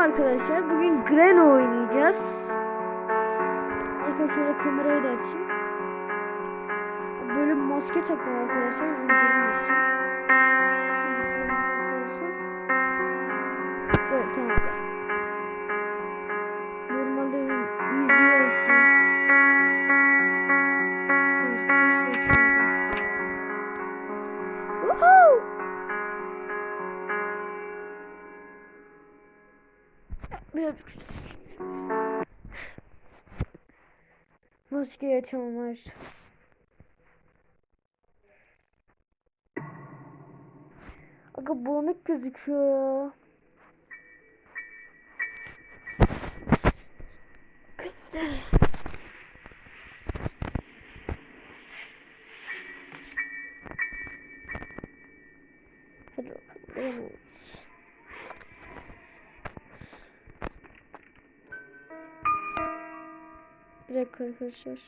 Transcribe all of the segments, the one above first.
arkadaşlar. Bugün Gren oynayacağız. Arkadaşlar şöyle kamerayı da açayım. Böyle maske taktım arkadaşlar. Yüzüm görünmesin. Yaparsak. Böyle tamam. Maskeyi açamam. Aga bulanık gözüküyor ya. Arkadaşlar.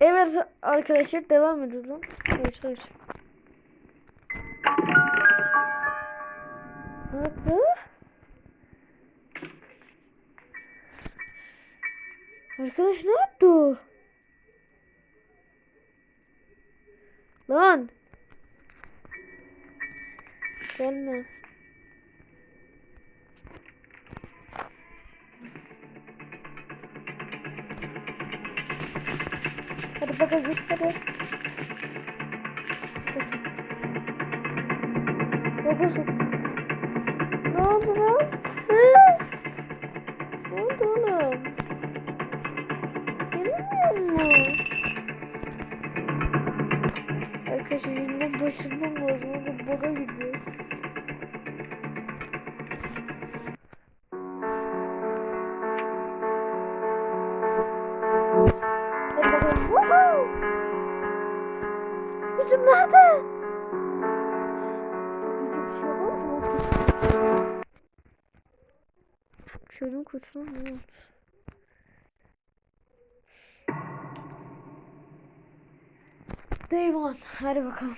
Evet arkadaşlar devam ediyorum. Hayır hayır. Ne yaptı? Arkadaş ne yaptı? Lan. Gelme. Bakalım hadi. Bakıyorsun. Ne oldu lan? Ne oldu oğlum? Gelmiyor mu? Arkadaşlar yeniden başlamam lazım. Orada baga gidiyor. Şöyle kurtulan ne oldu? Day one. Hadi bakalım.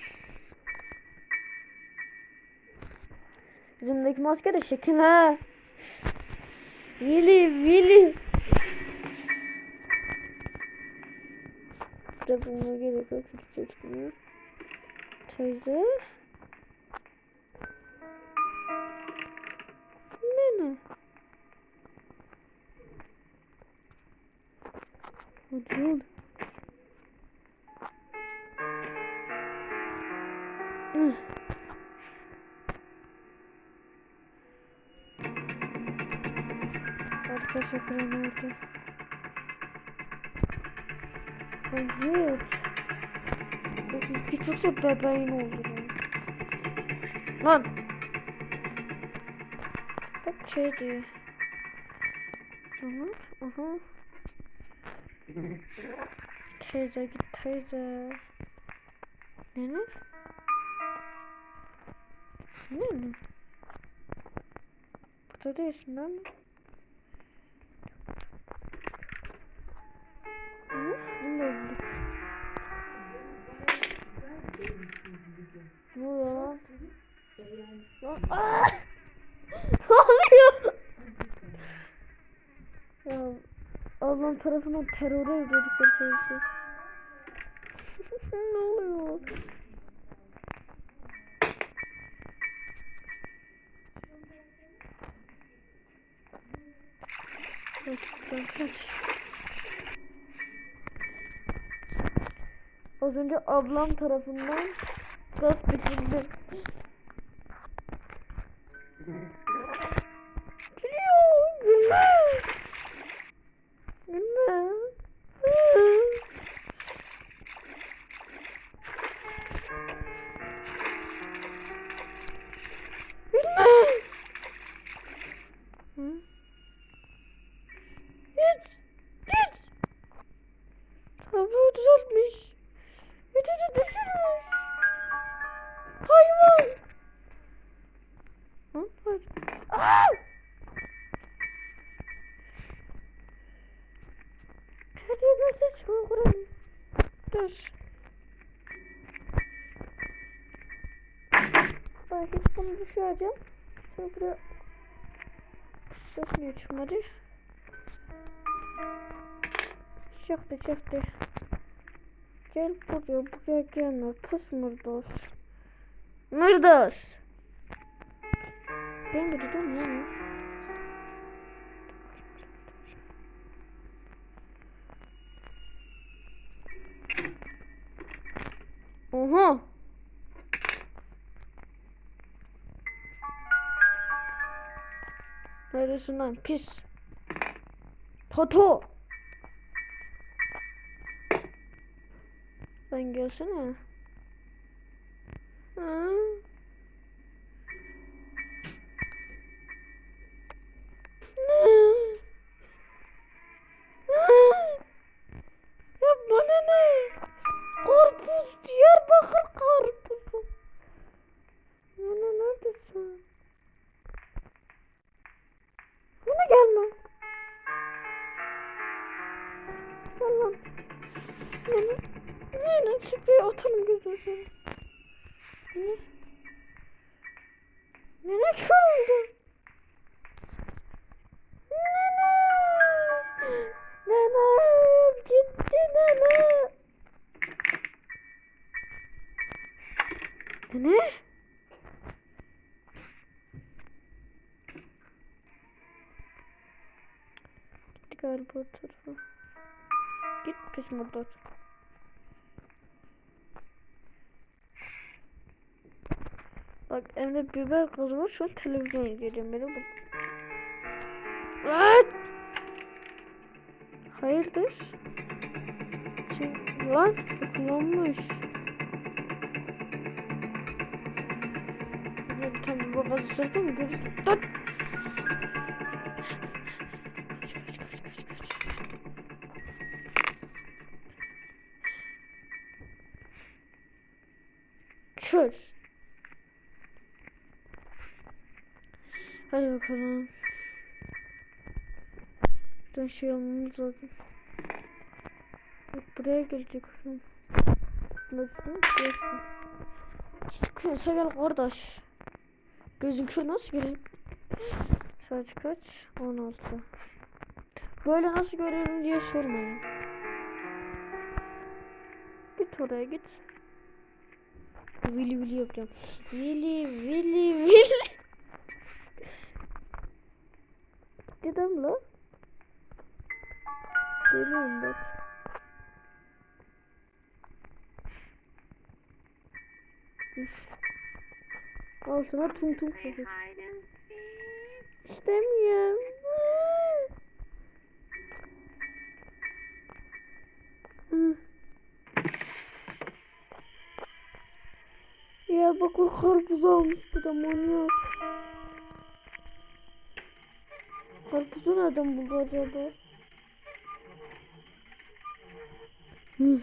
Yüzümdeki maske de şekil ha. Willy, Willy. Bulma gerek yok. Teyze. Oğlum. Üh. Arkadaşlar nerede? Evet. Öteki çoksa bebeğin olur. Lan. Bak şey diyor. Tamam. Aha. Teyze git teyze. Ne ne? Ne ne? Burada değilsin? Uf, ne oldu? Ne oluyor lan? Lan aaa! Ne oluyor? Ya ablam tarafından teröre uğradık arkadaşlar. ne oluyor? Kaç, buradan kaç. Az önce ablam tarafından gasp edildi. Ben hiç bunu düşüreceğim. Şöyle buraya. Niye çıkmadı? Çıktı çıktı. Gel buraya buraya gelme. Pus mırdos. Mırdos. Ben bir dedim ya. Oha. Neresin lan pis. Toto. Lan gelsene. Hı? Kör oldu. Nene. Nene. Gitti nene. Nene. Gitti galiba o tarafa. Git pis murdat. Bak elimde biber gazı var şu an televizyon izleyeceğim beni bu. Lan! Hayırdır? Şey, lan kullanmış. Bir tane biber gazı şey almamız lazım. Bak buraya gelecek. Nasıl? Gelsin. Sıkıyorsa gel kardeş. Gözün kör nasıl göreyim? Saat kaç? 16. Böyle nasıl görüyorum diye sormayın. Git oraya git. Vili vili yapacağım. Vili vili vili. Dedim la. Bak. Üf. Al sana tum tum çocuk. İstemiyorum. Ya bak o karpuz almış bir de manyak. Karpuzu nereden buldu acaba? Hı.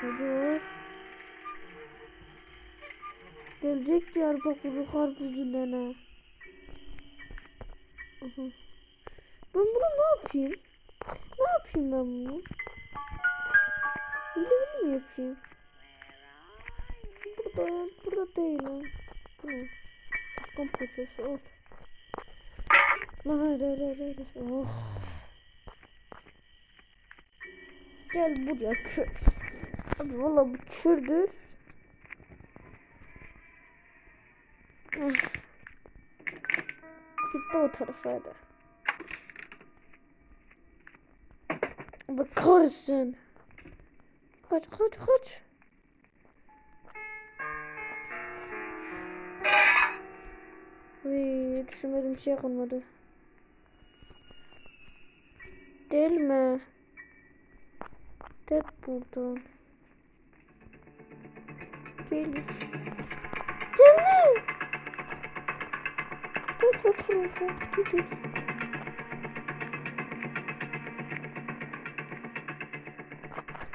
Hadi. Gelecek Diyarbakır'ı karpuzu nene. Aha. Ben bunu ne yapayım? Ne yapayım ben bunu? Bili mi yapayım? Burada, burada değil lan. Bu ne? Safkan poçası ol. Lan hayır hayır hayır hayır. Oh. Gel buraya kür. Abi valla bu kürdür. Gitti o tarafa da. Kahretsin. Kaç kaç kaç. Uy, düşünmedim şey kalmadı. Değil mi? Del buradan. Değil. Değil mi? Dur şu tarafa. Gidiyor.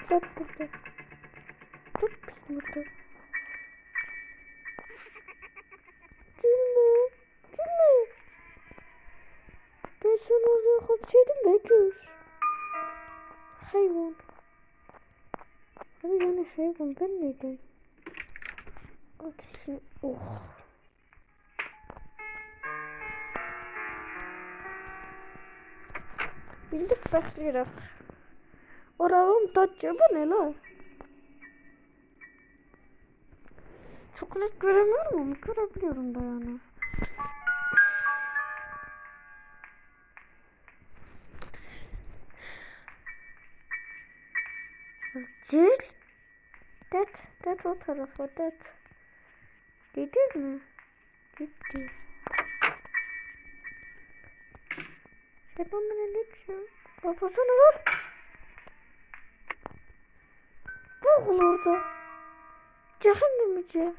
Dur dur dur. Dur biz burada. Gülme. Gülme. Ben sana oraya kaçırdım da gör. Hayvan. Abi yani hayvan ben miydim? Ateşini... Oh. Bildik bekleyerak. Oranın tatçı bu ne lan? Çok net göremiyorum ama görebiliyorum da. Tarafa. Det. Gidiyor mu? Gitti. Yapamın ne düşüyor? Babasana lan. Boğul orada. Cehennemici.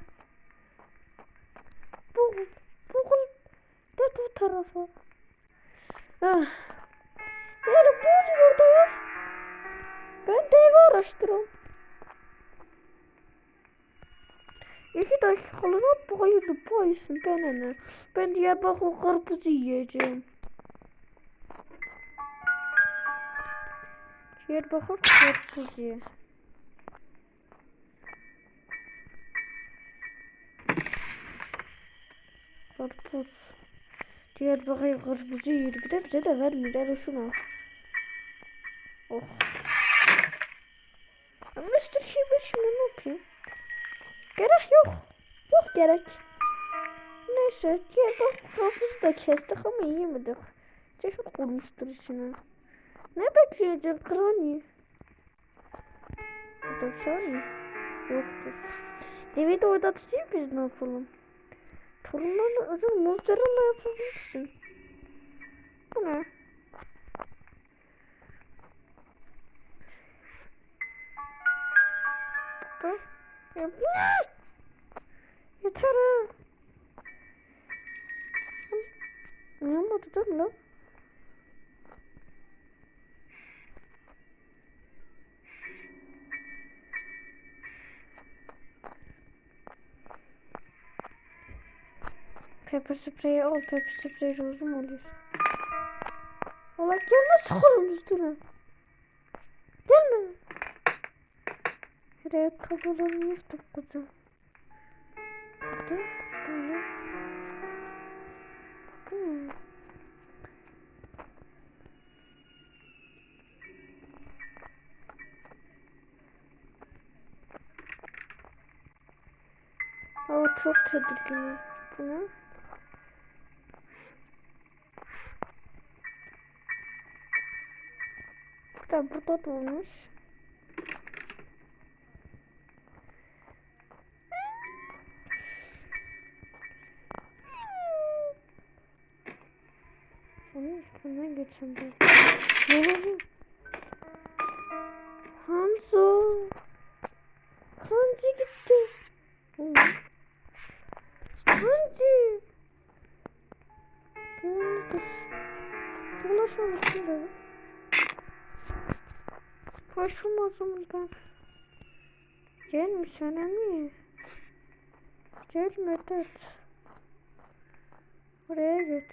Boğul. Boğul. Det o tarafa. Ah. Yani orada ya. Ben de evi araştırıyorum. İki dakikalığına bayıldı bayılsın bana ne. Ben Diyarbakır karpuzu yiyeceğim. Diyarbakır karpuzu. Karpuz. Diyarbakır karpuzu yiyor. Bir de bize de vermiyor. Al. Oh. Mr. Keeper şimdi ne yapayım? Gerek yok. Yok gerek. Neyse diğer bak karpuzu da kestik ama yiyemedik. Çeşit kurmuştur içine. Ne bekleyecek Granny? Var mı? Yoktur. Evi de oynatıcıyım biz ne yapalım? Torunlarla özel mozzarella yapabilirsin. Bu ne? Pepper spray al. Pepper spray rozum oluyor. Ola gelme sıkalım üstüne. Gelme. Şuraya kabuğunu yırtıp kızım. Burada böyle. Bu ne? Aa çok tedirginim. Bu da burada da Hoşum ben. Gelmiş önemli. Gel Medet. Oraya git.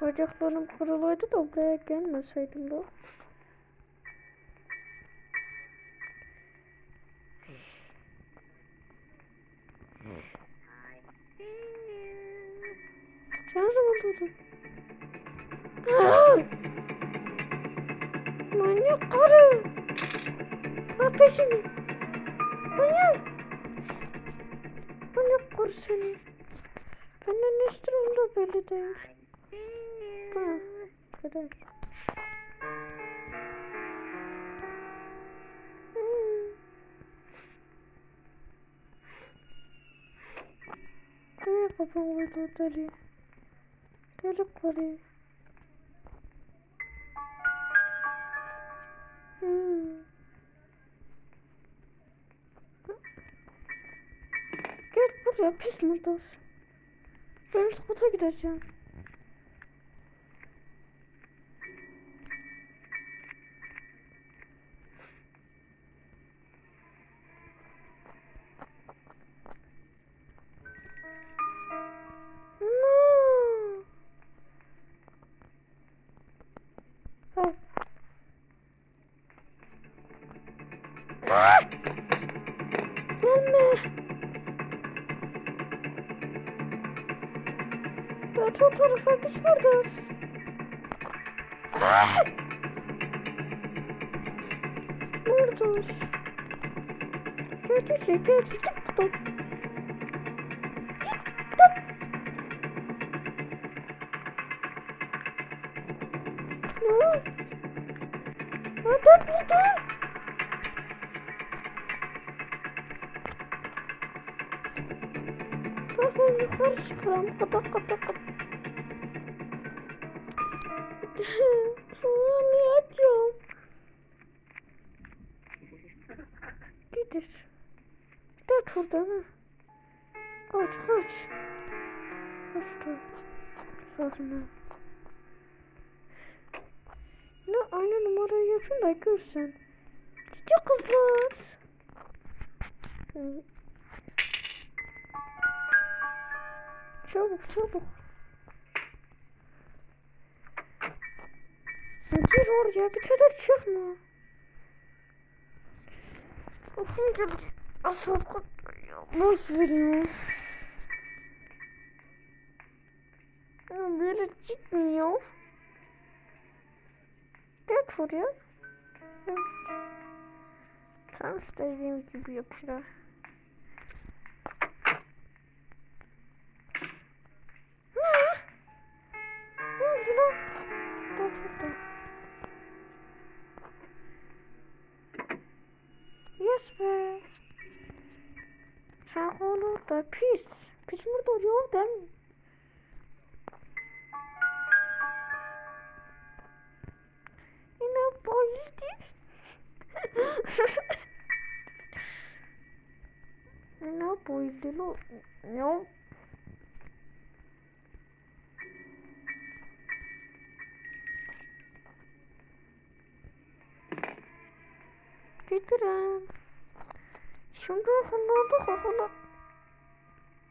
Bacaklarım kuruluydu da buraya gelmeseydim de. Ne zaman durdun? Manyak karı. Bak peşini. Manyak. Manyak karı seni. Benden ne istiyorsun da belli değil. Ha, kadar. Nereye kafam koydu o deli? Deli Mırdas. Ben spota gideceğim. Evet o tarafa biz! Buradayız. Kötü şey kötü Oradan ha. Kaç kaç. Kaçtı. Sonra. Ne aynı numarayı yapın da görsen. Cici kızlar. Çabuk çabuk. Gir oraya bir tane çıkma. Okul geldi. Asıl boş veriyor. Böyle gitmiyor. Oraya. Evet. Tam istediğim gibi dur. Yes be. Sen olur da pis. Pis burada yok değil mi? Yine bayıldı. Yine bayıldı. Ne? Getirin. Şimdi akıllandık akıllan.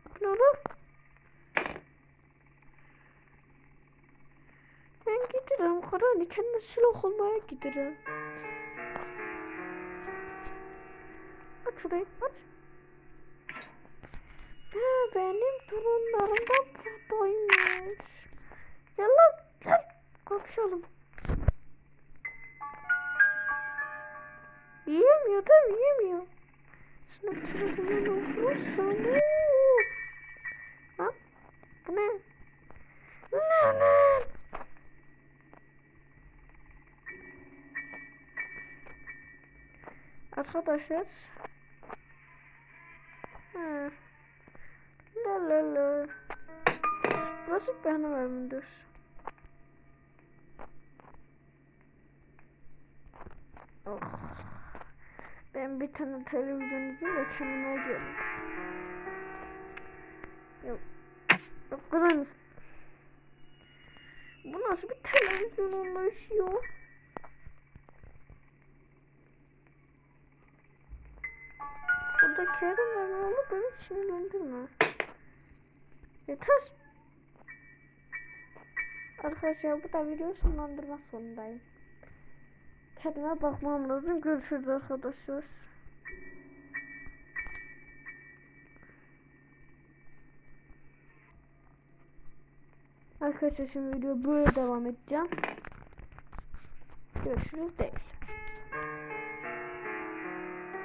Akıllandık. Ben giderim. Karanlık kendime silah olmaya giderim. Aç şurayı aç. Ha, benim torunlarım da buradaymış. Gel lan gel. Kapışalım. Yiyemiyor değil mi? Yiyemiyor. Sınıf tarafından okursam. uuu. Lan bu ne? Ne ne? Arkadaşlar. Ha. La la la. Burası benim evimdir. Oh. Ben bir tane televizyon izleyeyim de kendime gelin. Yok. Yok kızınız. Bu nasıl bir televizyon olmuş ya? Burada Kerem oğlu beni sinirlendirme. Yeter. Arkadaşlar bu da video sonlandırmak zorundayım. Kendime bakmam lazım. Görüşürüz arkadaşlar. Arkadaşlar şimdi video böyle devam edeceğim. Görüşürüz değil.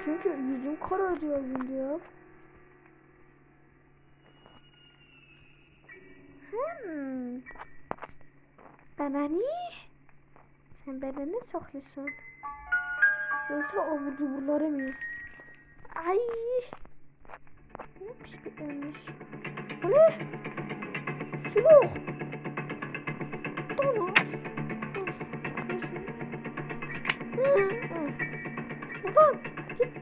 Çünkü yüzüm kararıyor video. Hmm. Bana ne? Sen bana ne saklıyorsun? Yoksa abur cuburları mı? Ay. Ne pis bir ölmüş. Bu ne? Silah. Tamam. Buradan git.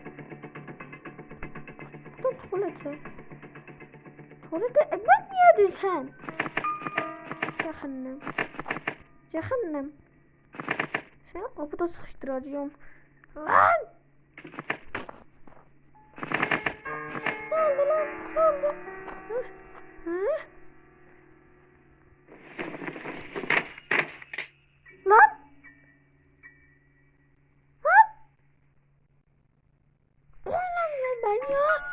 Buradan tuvalete. Tuvalete ekmek mi yedin sen? Cehennem. Cehennem. Şey Seni kapıda sıkıştıracağım. Lan! Ne oldu lan? Ne oldu? Hı?